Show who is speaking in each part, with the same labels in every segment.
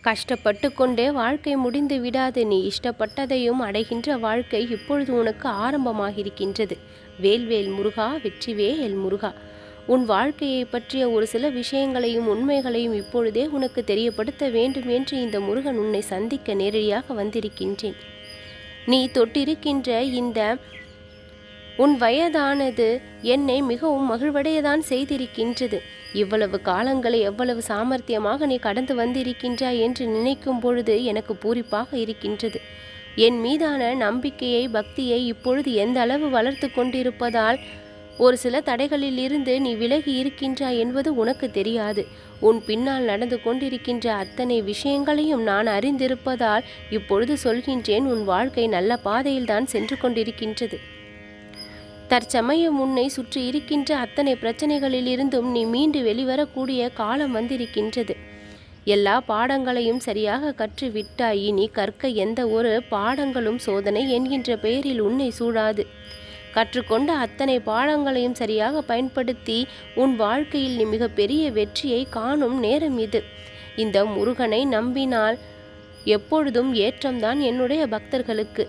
Speaker 1: கஷ்டப்பட்டு கொண்டே வாழ்க்கை முடிந்து விடாது. நீ இஷ்டப்பட்டதையும் அடைகின்ற வாழ்க்கை இப்பொழுது உனக்கு ஆரம்பமாகியிருக்கின்றது. வேல்வேல் முருகா வெற்றிவேல் முருகா. உன் வாழ்க்கையை பற்றிய ஒரு சில விஷயங்களையும் உண்மைகளையும் இப்பொழுதே உனக்கு தெரியப்படுத்த வேண்டும் என்று இந்த முருகன் உன்னை சந்திக்க நேரடியாக வந்திருக்கின்றேன். நீ தொட்டிருக்கின்ற இந்த உன் வயதானது என்னை மிகவும் மகிழ்வடையதான் செய்திருக்கின்றது. இவ்வளவு காலங்களை எவ்வளவு சாமர்த்தியமாக நீ கடந்து வந்திருக்கின்றாய் என்று நினைக்கும் பொழுது எனக்கு பூரிப்பாக இருக்கின்றது. என் மீதான நம்பிக்கையை பக்தியை இப்பொழுது எந்த அளவு வளர்த்து கொண்டிருப்பதால் ஒரு சில தடைகளில் இருந்து நீ விலகி இருக்கின்றாய் என்பது உனக்கு தெரியாது. உன் பின்னால் நடந்து கொண்டிருக்கின்ற அத்தனை விஷயங்களையும் நான் அறிந்திருப்பதால் இப்பொழுது சொல்கின்றேன் உன் வாழ்க்கை நல்ல பாதையில்தான் சென்று கொண்டிருக்கின்றது. தற்சமயம் உன்னை சுற்றி இருக்கின்ற அத்தனை பிரச்சனைகளிலிருந்தும் நீ மீண்டு வெளிவரக்கூடிய காலம் வந்திருக்கின்றது. எல்லா பாடங்களையும் சரியாக கற்று விட்டாய் இனி கற்க எந்த ஒரு பாடங்களும் சோதனை என்கின்ற பெயரில் உன்னை சூழாது. கற்றுக்கொண்ட அத்தனை பாடங்களையும் சரியாக பயன்படுத்தி உன் வாழ்க்கையில் நீ மிகப்பெரிய வெற்றியை காணும் நேரம் இது. இந்த முருகனை நம்பினால் எப்பொழுதும் ஏற்றம்தான் என்னுடைய பக்தர்களுக்கு.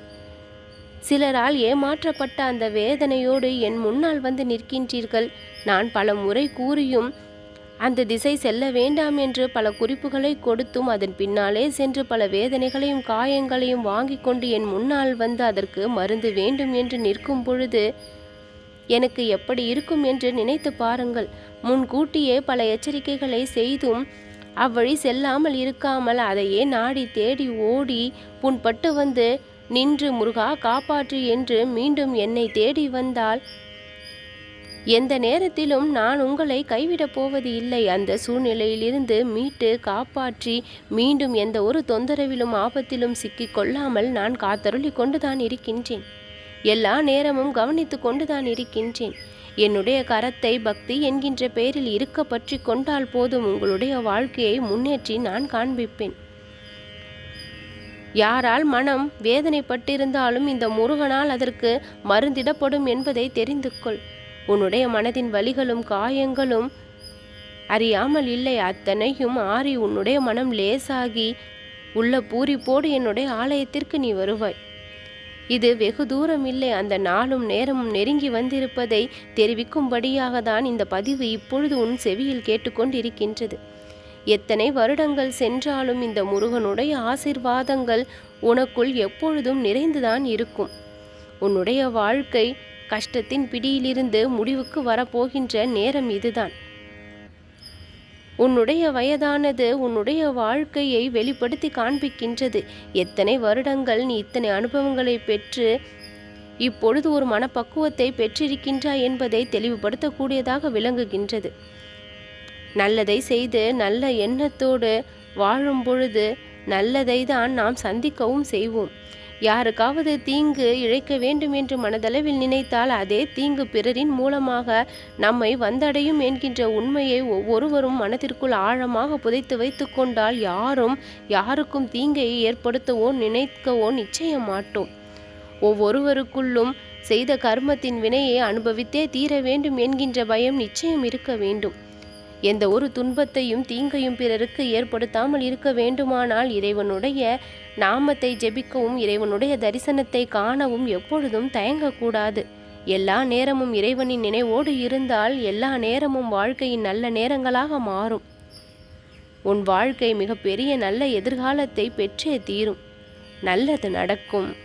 Speaker 1: சிலரால் ஏமாற்றப்பட்ட அந்த வேதனையோடு என் முன்னால் வந்து நிற்கின்றீர்கள். நான் பல முறை கூறியும் அந்த திசை செல்ல வேண்டாம் என்று பல குறிப்புகளை கொடுத்தும் அதன் பின்னாலே சென்று பல வேதனைகளையும் காயங்களையும் வாங்கி கொண்டு என் முன்னால் வந்து அதற்கு மருந்து வேண்டும் என்று நிற்கும் பொழுது எனக்கு எப்படி இருக்கும் என்று நினைத்து பாருங்கள். முன்கூட்டியே பல எச்சரிக்கைகளை செய்தும் அவ்வழி செல்லாமல் இருக்காமல் அதையே நாடி தேடி ஓடி புண்பட்டு வந்து நின்று முருகா காப்பாற்று என்று மீண்டும் என்னை தேடி வந்தால் எந்த நேரத்திலும் நான் உங்களை கைவிடப் போவது இல்லை. அந்த சூழ்நிலையிலிருந்து மீட்டு காப்பாற்றி மீண்டும் எந்த ஒரு தொந்தரவிலும் ஆபத்திலும் சிக்கிக் கொள்ளாமல் நான் காத்தருளி கொண்டுதான் இருக்கின்றேன். எல்லா நேரமும் கவனித்து கொண்டுதான் இருக்கின்றேன். என்னுடைய கரத்தை பக்தி என்கின்ற பெயரில் இருக்க பற்றி கொண்டால் போதும். உங்களுடைய வாழ்க்கையை முன்னேற்றி நான் காண்பிப்பேன். யாரால் மனம் வேதனைப்பட்டிருந்தாலும் இந்த முருகனால் அதற்கு மருந்திடப்படும் என்பதை தெரிந்து கொள். உன்னுடைய மனதின் வலிகளும் காயங்களும் அறியாமல் இல்லை. அத்தனையும் ஆறி உன்னுடைய மனம் லேசாகி உள்ள பூரிப்போடு என்னுடைய ஆலயத்திற்கு நீ வருவாய். இது வெகு தூரம் இல்லை. அந்த நாளும் நேரமும் நெருங்கி வந்திருப்பதை தெரிவிக்கும்படியாக தான் இந்த பதிவு இப்பொழுது உன் செவியில் கேட்டுக்கொண்டிருக்கின்றது. எத்தனை வருடங்கள் சென்றாலும் இந்த முருகனுடைய ஆசிர்வாதங்கள் உனக்குள் எப்பொழுதும் நிறைந்துதான் இருக்கும். உன்னுடைய வாழ்க்கை கஷ்டத்தின் பிடியிலிருந்து முடிவுக்கு வரப்போகின்ற நேரம் இதுதான். உன்னுடைய வயதானது உன்னுடைய வாழ்க்கையை வெளிப்படுத்தி காண்பிக்கின்றது. எத்தனை வருடங்கள் நீ இத்தனை அனுபவங்களை பெற்று இப்பொழுது ஒரு மனப்பக்குவத்தை பெற்றிருக்கின்றாய் என்பதை தெளிவுபடுத்தக்கூடியதாக விளங்குகின்றது. நல்லதை செய்து நல்ல எண்ணத்தோடு வாழும் பொழுது நல்லதை தான் நாம் சந்திக்கவும் செய்வோம். யாருக்காவது தீங்கு இழைக்க வேண்டும் என்று மனதளவில் நினைத்தால் அதே தீங்கு பிறரின் மூலமாக நம்மை வந்தடையும் என்கின்ற உண்மையை ஒவ்வொருவரும் மனதிற்குள் ஆழமாக புதைத்து வைத்து கொண்டால் யாரும் யாருக்கும் தீங்கை ஏற்படுத்தவோ நினைக்கவோ நிச்சயம் மாட்டோம் ஒவ்வொருவருக்குள்ளும் செய்த கர்மத்தின் வினையை அனுபவித்தே தீர வேண்டும் என்கின்ற பயம் நிச்சயம் இருக்க வேண்டும். எந்த ஒரு துன்பத்தையும் தீங்கையும் பிறருக்கு ஏற்படுத்தாமல் இருக்க வேண்டுமானால் இறைவனுடைய நாமத்தை ஜெபிக்கவும் இறைவனுடைய தரிசனத்தை காணவும் எப்பொழுதும் தயங்கக்கூடாது. எல்லா நேரமும் இறைவனின் நினைவோடு இருந்தால் எல்லா நேரமும் வாழ்க்கையின் நல்ல நேரங்களாக மாறும். உன் வாழ்க்கை மிகப்பெரிய நல்ல எதிர்காலத்தை பெற்றே தீரும். நல்லது நடக்கும்.